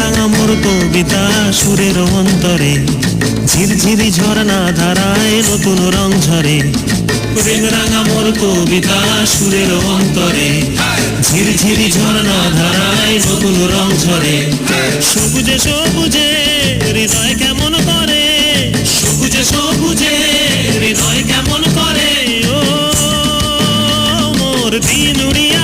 রাঙা মোর কবিতা সুরের অন্তরে। ঝিরঝিরি ঝর্ণা ধারায় নতুন রং ঝরে। রাঙা মোর কবিতা সুরের অন্তরে। ঝিরঝিরি ঝর্ণা ধারায় নতুন রং ঝরে। সবুজে সবুজে হৃদয় কেমন করে। সবুজে সবুজে হৃদয় কেমন করে। ও মোর দিন উড়িয়া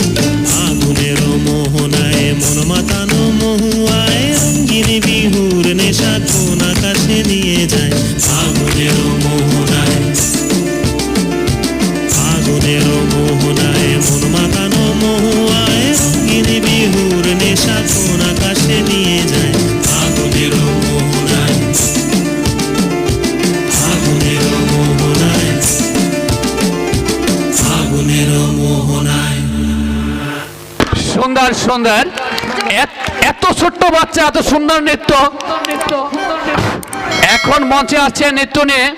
নিয়ে যায়। আগুনের মোহনায়। আগুনের মোহনায়। আগুনের মোহনায়। সুন্দর সুন্দর। এত- এত ছোট্ট বাচ্চা এত সুন্দর নৃত্য। এখন মঞ্চে আছে নৃত্য নিয়ে।